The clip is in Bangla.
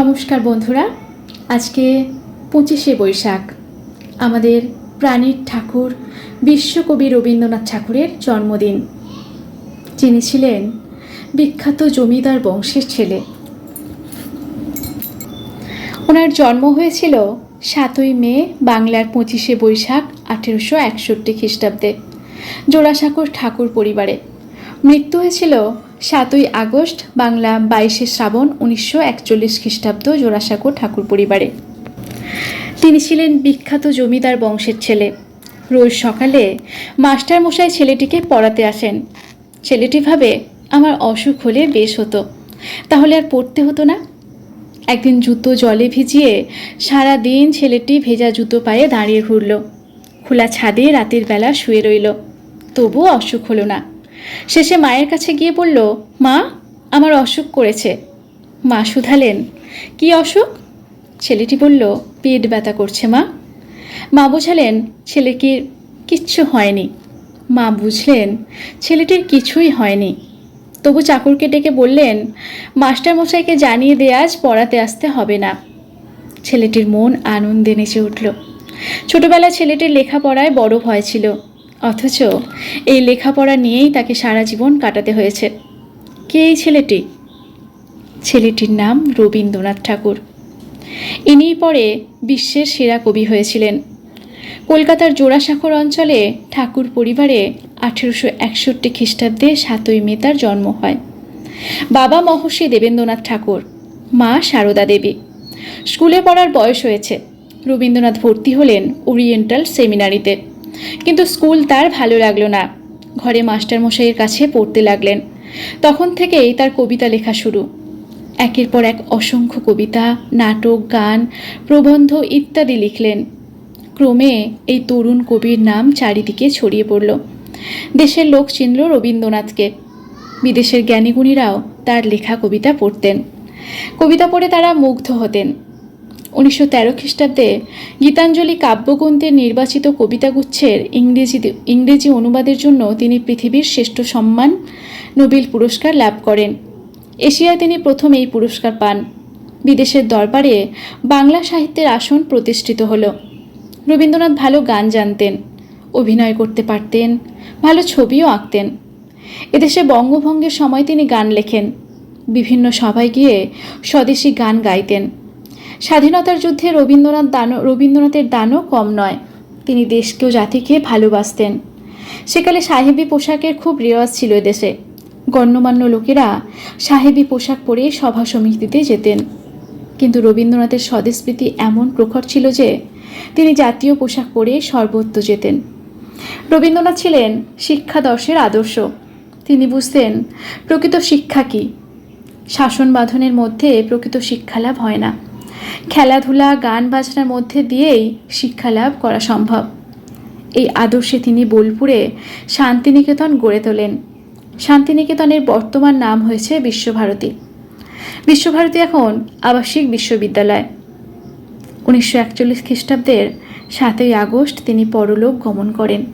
নমস্কার বন্ধুরা, আজকে পঁচিশে বৈশাখ, আমাদের প্রাণীর ঠাকুর বিশ্বকবি রবীন্দ্রনাথ ঠাকুরের জন্মদিন। যিনি ছিলেন বিখ্যাত জমিদার বংশের ছেলে। ওনার জন্ম হয়েছিল সাতই মে, বাংলার পঁচিশে বৈশাখ, আঠেরোশো একষট্টি খ্রিস্টাব্দে, জোড়াসাঁকোর ঠাকুর পরিবারে। মৃত্যু হয়েছিল সাতই আগস্ট, বাংলা বাইশে শ্রাবণ, উনিশশো একচল্লিশ খ্রিস্টাব্দ জোড়াসাঁকো ঠাকুর পরিবারে। তিনি ছিলেন বিখ্যাত জমিদার বংশের ছেলে। রোজ সকালে মাস্টার মশাই ছেলেটিকে পড়াতে আসেন। ছেলেটি ভাবে, আমার অসুখ হলে বেশ হতো। তাহলে আর পড়তে হতো না? একদিন জুতো জলে ভিজিয়ে সারা দিন ছেলেটি ভেজা জুতো পায়ে দাঁড়িয়ে ঘুরল। খোলা ছাদে রাতের বেলা শুয়ে রইল। তবুও অসুখ হলো না। শেষে মায়ের কাছে গিয়ে বলল, মা, আমার অসুখ করেছে। মা শুধালেন, কি অসুখ? ছেলেটি বলল, পেট ব্যথা করছে, মা। মা বোঝালেন ছেলেকে কিচ্ছু হয়নি। মা বুঝলেন, ছেলেটির কিছুই হয়নি। তবু চাকরকে ডেকে বললেন, মাস্টারমশাইকে জানিয়ে দে, আজ পড়াতে আসতে হবে না। ছেলেটির মন আনন্দে নেচে উঠল। ছোটবেলায় ছেলেটির লেখাপড়ায় বড় ভয় ছিল। অথচ এই লেখাপড়া নিয়েই তাকে সারা জীবন কাটাতে হয়েছে। কে এই ছেলেটি? ছেলেটির নাম রবীন্দ্রনাথ ঠাকুর। ইনিই পরে বিশ্বের সেরা কবি হয়েছিলেন। কলকাতার জোড়াসাঁকোর অঞ্চলে ঠাকুর পরিবারে আঠেরোশো একষট্টি খ্রিস্টাব্দে সাতই মে তার জন্ম হয়। বাবা মহর্ষি দেবেন্দ্রনাথ ঠাকুর, মা সারদা দেবী। স্কুলে পড়ার বয়স হয়েছে। রবীন্দ্রনাথ ভর্তি হলেন ওরিয়েন্টাল সেমিনারিতে। কিন্তু স্কুল তার ভালো লাগল না। ঘরে মাস্টারমশাইয়ের কাছে পড়তে লাগলেন। তখন থেকেই তার কবিতা লেখা শুরু। একের পর এক অসংখ্য কবিতা, নাটক, গান, প্রবন্ধ ইত্যাদি লিখলেন। ক্রমে এই তরুণ কবির নাম চারিদিকে ছড়িয়ে পড়ল। দেশের লোক চিনল রবীন্দ্রনাথকে। বিদেশের জ্ঞানীগুণীরাও তার লেখা কবিতা পড়তেন। কবিতা পড়ে তারা মুগ্ধ হতেন। উনিশশো তেরো খ্রিস্টাব্দে গীতাঞ্জলি কাব্যগ্রন্থের নির্বাচিত কবিতাগুচ্ছের ইংরেজি ইংরেজি অনুবাদের জন্য তিনি পৃথিবীর শ্রেষ্ঠ সম্মান, নোবেল পুরস্কার লাভ করেন। এশিয়ায় তিনি প্রথম এই পুরস্কার পান। বিদেশের দরবারে বাংলা সাহিত্যের আসন প্রতিষ্ঠিত হল। রবীন্দ্রনাথ ভালো গান জানতেন, অভিনয় করতে পারতেন, ভালো ছবিও আঁকতেন। এদেশে বঙ্গভঙ্গের সময় তিনি গান লেখেন। বিভিন্ন সভায় গিয়ে স্বদেশী গান গাইতেন। স্বাধীনতার যুদ্ধে রবীন্দ্রনাথ দানও রবীন্দ্রনাথের দানও কম নয়। তিনি দেশকে ও জাতিকে ভালোবাসতেন। সেকালে সাহেবি পোশাকের খুব রেওয়াজ ছিল এদেশে গণ্যমান্য লোকেরা সাহেবি পোশাক পরে সভা সমিতিতে যেতেন। কিন্তু রবীন্দ্রনাথের স্বদেশপ্রীতি এমন প্রখর ছিল যে, তিনি জাতীয় পোশাক পরে সর্বত্র যেতেন। রবীন্দ্রনাথ ছিলেন শিক্ষাদর্শের আদর্শ। তিনি বুঝতেন, প্রকৃত শিক্ষা কী? শাসন বাঁধনের মধ্যে প্রকৃত শিক্ষালাভ হয় না। খেলাধুলা, গান বাজনার মধ্যে দিয়েই শিক্ষালাভ করা সম্ভব। এই আদর্শে তিনি বোলপুরে শান্তিনিকেতন গড়ে তোলেন। শান্তিনিকেতনের বর্তমান নাম হয়েছে বিশ্বভারতী। বিশ্বভারতী এখন আবাসিক বিশ্ববিদ্যালয়। উনিশশো একচল্লিশ খ্রিস্টাব্দের সাতই আগস্ট তিনি পরলোক গমন করেন।